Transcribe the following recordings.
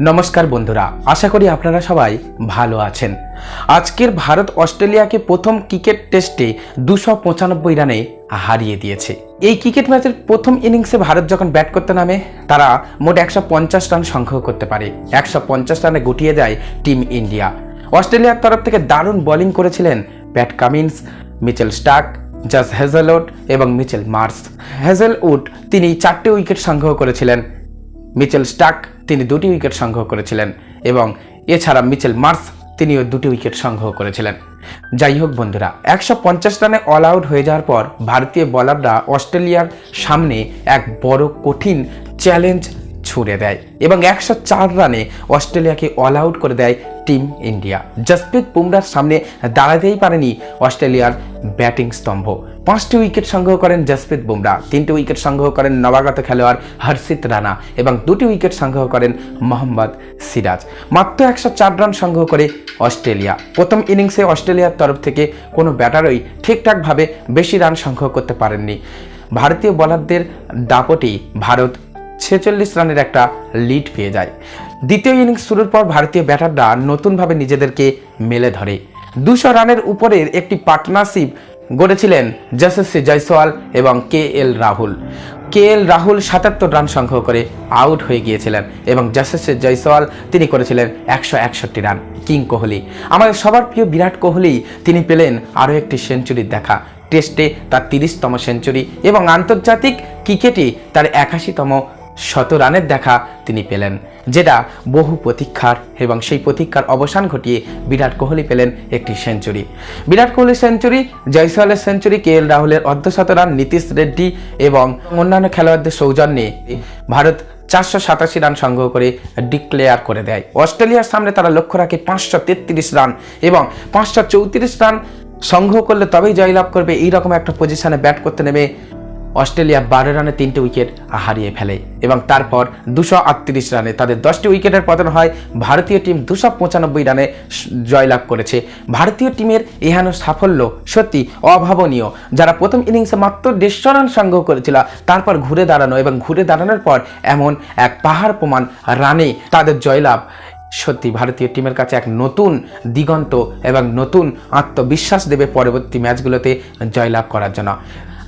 নমস্কার বন্ধুরা, আশা করি আপনারা সবাই ভালো আছেন। আজকের ভারত অস্ট্রেলিয়াকে প্রথম ক্রিকেট টেস্টে দুশো পঁচানব্বই রানে হারিয়ে দিয়েছে। এই ক্রিকেট ম্যাচের প্রথম ইনিংসে ভারত যখন ব্যাট করতে নামে, তারা মোট একশো পঞ্চাশ রান সংগ্রহ করতে পারে। একশো পঞ্চাশ রানে গুটিয়ে যায় টিম ইন্ডিয়া। অস্ট্রেলিয়ার তরফ থেকে দারুণ বোলিং করেছিলেন Pat Cummins, Mitchell Starc Josh Hazlewood এবং মিচেল মার্স। হেজেলউড তিনি চারটে উইকেট সংগ্রহ করেছিলেন। মিচেল স্টাক তিনি দুটি উইকেট সংগ্রহ করেছিলেন এবং এছাড়া মিচেল মার্স তিনিও দুটি উইকেট সংগ্রহ করেছিলেন। যাই হোক বন্ধুরা, একশো পঞ্চাশ রানে অল আউট হয়ে যাওয়ার পর ভারতীয় বলাররা অস্ট্রেলিয়ার সামনে এক বড় কঠিন চ্যালেঞ্জ ছুড়ে দেয় এবং একশো চার রানে অস্ট্রেলিয়াকে অল আউট করে দেয় টিম ইন্ডিয়া জসপ্রীত বুমরার সামনে দাঁড়াতেই পারেনি অস্ট্রেলিয়ার ব্যাটিং স্তম্ভ। পাঁচটি উইকেট সংগ্রহ করেন জসপ্রীত বুমরা তিনটি উইকেট সংগ্রহ করেন নবাগত খেলোয়াড় হর্ষিত রানা এবং দুটি উইকেট সংগ্রহ করেন মোহাম্মদ সিরাজ। মাত্র একশো চার রান সংগ্রহ করে অস্ট্রেলিয়া। প্রথম ইনিংসে অস্ট্রেলিয়ার তরফ থেকে কোনো ব্যাটারই ঠিকঠাকভাবে বেশি রান সংগ্রহ করতে পারেননি। ভারতীয় বলারদের দাপটেই ভারত ছেচল্লিশ রানের একটা লিড পেয়ে যায়। দ্বিতীয় ইনিংস শুরুর পর ভারতীয় ব্যাটাররা নতুনভাবে নিজেদেরকে মেলে ধরে। দুশো রানের উপরের একটি পার্টনারশিপ গড়েছিলেন যশস্বী জয়সওয়াল এবং কে এল রাহুল। কে এল রাহুল সাতাত্তর রান সংগ্রহ করে আউট হয়ে গিয়েছিলেন এবং যশস্বী জয়সওয়াল তিনি করেছিলেন একশো একষট্টি রান। কিং কোহলি। আমাদের সবার প্রিয় বিরাট কোহলি তিনি পেলেন আরও একটি সেঞ্চুরির দেখা। টেস্টে তার তিরিশতম সেঞ্চুরি এবং আন্তর্জাতিক ক্রিকেটে তার একাশিতম শত রানের দেখা তিনি পেলেন, যেটা বহু প্রতীক্ষার এবং সেই প্রতীক্ষার অবসান ঘটিয়ে বিরাট কোহলি পেলেন একটি সেঞ্চুরি। বিরাট কোহলির সেঞ্চুরি, জয়সওয়ালের সেঞ্চুরি, কে এল রাহুলের অর্ধশত রান, নীতিশ রেড্ডি এবং অন্যান্য খেলোয়াড়দের সৌজন্যে ভারত চারশো সাতাশি রান সংগ্রহ করে ডিক্লেয়ার করে দেয়। অস্ট্রেলিয়ার সামনে তারা লক্ষ্য রাখে পাঁচশো তেত্রিশ রান এবং পাঁচশো চৌত্রিশ রান সংগ্রহ করলে তবেই জয়লাভ করবে। এইরকম একটা পজিশনে ব্যাট করতে নেমে অস্ট্রেলিয়া বারো রানে তিনটে উইকেট হারিয়ে ফেলে এবং তারপর দুশো আটত্রিশ রানে তাদের দশটি উইকেটের পতন হয়। ভারতীয় টিম দুশো পঁচানব্বই রানে জয়লাভ করেছে। ভারতীয় টিমের এহেন সাফল্য সত্যি অভাবনীয়। যারা প্রথম ইনিংসে মাত্র দেড়শো রান সংগ্রহ করেছিল, তারপর ঘুরে দাঁড়ানো এবং ঘুরে দাঁড়ানোর পর এমন এক পাহাড় প্রমাণ রানে তাদের জয়লাভ। সত্যি ভারতীয় টিমের কাছে এক নতুন দিগন্ত এবং নতুন আত্মবিশ্বাস দেবে পরবর্তী ম্যাচগুলোতে জয়লাভ করার জন্য।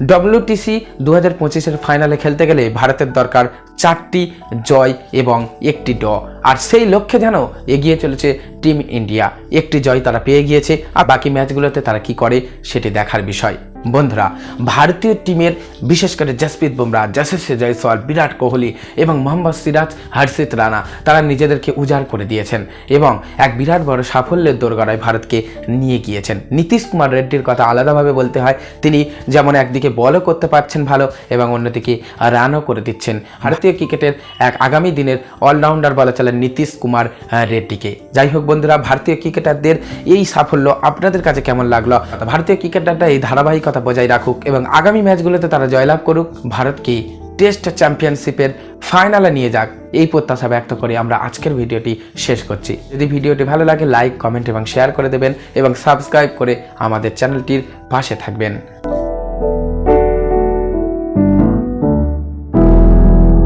ডব্লিউটিসি দু হাজার পঁচিশের ফাইনালে খেলতে গেলে ভারতের দরকার চারটি জয় এবং একটি ড আর সেই লক্ষ্যে যেন এগিয়ে চলেছে টিম ইন্ডিয়া একটি জয় তারা পেয়ে গিয়েছে, আর বাকি ম্যাচগুলোতে তারা কি করে সেটি দেখার বিষয়। বন্ধুরা, ভারতীয় টিমের বিশেষ করে জসপ্রীত বুমরা যশস্বী জয়সওয়াল, বিরাট কোহলি এবং মোহাম্মদ সিরাজ হর্ষিত রানা, তারা নিজেদেরকে উজাড় করে দিয়েছেন এবং এক বিরাট বড় সাফল্যের দোরগড়ায় ভারতকে নিয়ে গিয়েছেন। নীতিশ কুমার রেড্ডির কথা আলাদাভাবে বলতে হয়, তিনি যেমন একদিকে বলও করতে পারছেন ভালো এবং অন্যদিকে রানও করে দিচ্ছেন। ভারতীয় ক্রিকেটের এক আগামী দিনের অলরাউন্ডার বলা চলেন নীতিশ কুমার রেড্ডিকে। যাই হোক বন্ধুরা, ভারতীয় ক্রিকেটারদের এই সাফল্য আপনাদের কাছে কেমন লাগল? ভারতীয় ক্রিকেটাররা এই ধারাবাহিকতা বজায় রাখুক এবং আগামী ম্যাচগুলোতে তারা জয়লাভ করুক ভারতকে টেস্ট চ্যাম্পিয়নশিপের ফাইনালে নিয়ে যাক? এই প্রত্যাশা ব্যক্ত করে আমরা আজকের ভিডিওটি শেষ করছি। যদি ভিডিওটি ভালো লাগে, লাইক, কমেন্ট এবং শেয়ার করে দেবেন এবং সাবস্ক্রাইব করে আমাদের চ্যানেলটির পাশে থাকবেন।